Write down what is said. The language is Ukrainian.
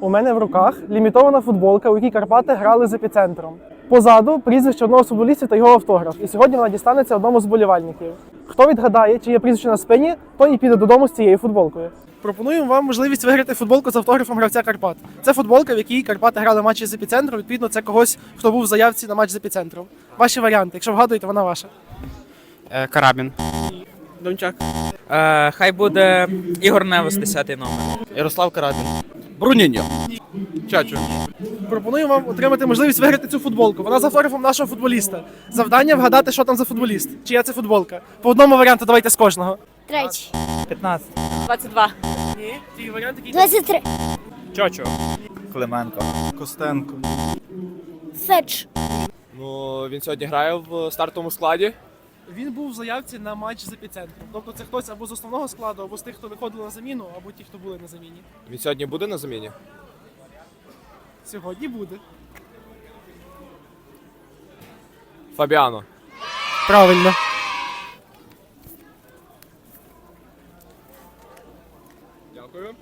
У мене в руках лімітована футболка, у якій Карпати грали з епіцентром. Позаду прізвище одного з футболістів та його автограф. І сьогодні вона дістанеться одному з болівальників. Хто відгадає, чи є прізвище на спині, той і піде додому з цією футболкою. Пропонуємо вам можливість виграти футболку з автографом гравця Карпат. Це футболка, в якій Карпати грали матчі з епіцентром. Відповідно, це когось, хто був в заявці на матч з епіцентром. Ваші варіанти. Якщо вгадуєте, вона ваша. Е, Карабін. Дончак. Е, хай буде Ігор Невес, 10 номер. Ярослав Карабін. Бруніньо. Чачу. Пропонуємо вам отримати можливість виграти цю футболку. Вона з автографом нашого футболіста. Завдання вгадати, що там за футболіст. Чия це футболка. По одному варіанту давайте з кожного. Третій. 15. 22. Ні, твій варіант який 23. Чочо. Клименко. Костенко. Сеч. Ну, він сьогодні грає в стартовому складі. Він був в заявці на матч з епіцентром. Тобто це хтось або з основного складу, або з тих, хто виходили на заміну, або ті, хто були на заміні. Він сьогодні буде на заміні? Сьогодні буде. Фабіано. Правильно. Дякую.